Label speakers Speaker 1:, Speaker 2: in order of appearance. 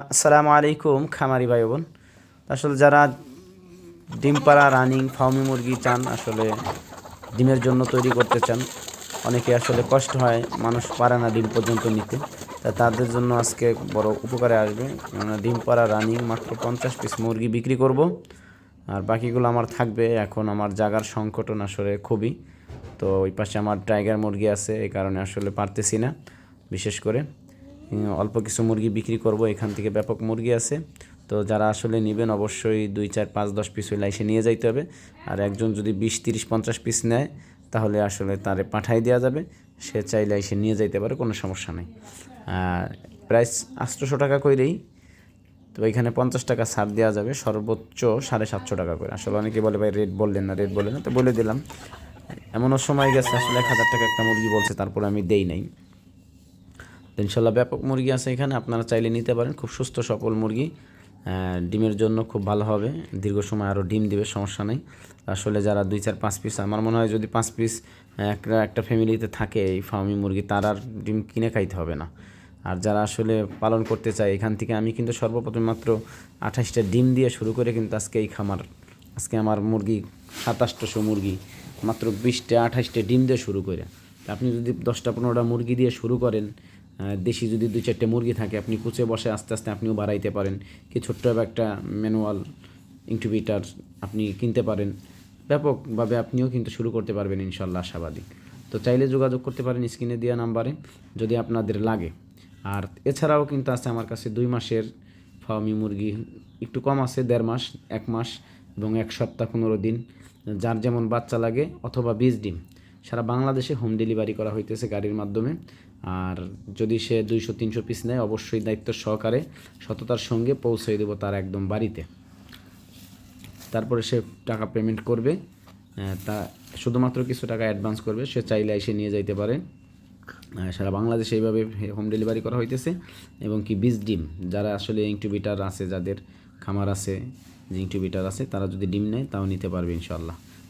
Speaker 1: আসসালামু আলাইকুম, খামারি ভাই বোন আসলে যারা ডিম পাড়া, রানিং ফার্মি মুরগি চান, আসলে ডিমের জন্য তৈরি করতে চান, অনেকে আসলে কষ্ট হয়, মানুষ পারে না ডিম পর্যন্ত নিতে। তা তাদের জন্য আজকে বড় উপকারে আসবে। কেননা ডিম পাড়া, রানিং মাত্র পঞ্চাশ পিস মুরগি বিক্রি করব। আর বাকিগুলো আমার থাকবে। এখন আমার জাগার সংকটন আসলে খুবই। তো ওই পাশে আমার টাইগার মুরগি আছে এই কারণে আসলে পারতেছি না, বিশেষ করে। অল্প কিছু মুরগি বিক্রি করব, এখান থেকে ব্যাপক মুরগি আছে। তো যারা আসলে নেবেন, অবশ্যই দুই, চার, পাঁচ, দশ পিস হইলে এসে নিয়ে যাইতে হবে। আর একজন যদি বিশ, তিরিশ, পঞ্চাশ পিস নেয়, তাহলে আসলে তারে পাঠাই দেওয়া যাবে। সে চাইলে এসে নিয়ে যাইতে পারে, কোনো সমস্যা নেই। আর প্রাইস আটশোশো টাকা করেই তো এখানে পঞ্চাশ টাকা ছাড় দেওয়া যাবে, সর্বোচ্চ সাড়ে সাতশো টাকা করে। আসলে অনেকে বলে, ভাই রেট বললেন না রেট বললেন না। তো বলে দিলাম। এমনও সময় গেছে, আসলে এক হাজার টাকা একটা মুরগি বলছে, তারপরে আমি দেই নাই। ইনশাল্লাহ ব্যাপক মুরগি আছে এখানে, আপনারা চাইলে নিতে পারেন। খুব সুস্থ সফল মুরগি। ডিমের জন্য খুব ভালো হবে। দীর্ঘ সময় আরও ডিম দিবে, সমস্যা নেই। আসলে যারা দুই চার পাঁচ পিস আমার মনে হয় যদি পাঁচ পিস একটা একটা ফ্যামিলিতে থাকে এই ফার্মি মুরগি, তার আর ডিম কিনে খাইতে হবে না। আর যারা আসলে পালন করতে চায়, এখান থেকে আমি কিন্তু সর্বপ্রথম মাত্র আঠাশটা ডিম দিয়ে শুরু করে কিন্তু আজকে এই খামার, আজকে আমার মুরগি সাতাশটাশো মুরগি, মাত্র বিশটা, আঠাশটা ডিম দিয়ে শুরু করে। আপনি যদি দশটা, পনেরোটা মুরগি দিয়ে শুরু করেন দেশি যদি দুই চারটে মুরগি থাকে, আপনি কুচে বসে আস্তে আস্তে আপনিও বাড়াইতে পারেন। কি ছোট্ট একটা ম্যানুয়াল ইনকিউবেটার আপনি কিনতে পারেন। ব্যাপকভাবে আপনিও কিন্তু শুরু করতে পারবেন ইনশাল্লাহ আশাবাদী। তো চাইলে যোগাযোগ করতে পারেন স্ক্রিনে দেওয়া নাম্বারে, যদি আপনাদের লাগে। আর এছাড়াও কিন্তু আছে আমার কাছে দুই মাসের ফার্মি মুরগি, একটু কম আছে, দেড় মাস, এক মাস এবং এক সপ্তাহ পনেরো দিন। যার যেমন বাচ্চা লাগে অথবা বীজ ডিম। সারা বাংলাদেশে হোম ডেলিভারি করা হইতেছে গাড়ির মাধ্যমে। আর যদি সে দুইশো, তিনশো পিস নেয়, অবশ্যই দায়িত্ব সহকারে সততার সঙ্গে পৌঁছে দেবো তার একদম বাড়িতে। তারপরে সে টাকা পেমেন্ট করবে। তা শুধুমাত্র কিছু টাকা অ্যাডভান্স করবে, সে চাইলে এসে নিয়ে যাইতে পারে। সারা বাংলাদেশে এইভাবে হোম ডেলিভারি করা হইতেছে। এবং কি বীজ ডিম, যারা আসলে ইনকিউবেটার আছে, যাদের খামার আছে, যে ইনকিউবেটার আছে, তারা যদি ডিম নেয়, তাও নিতে পারবে ইনশাল্লাহ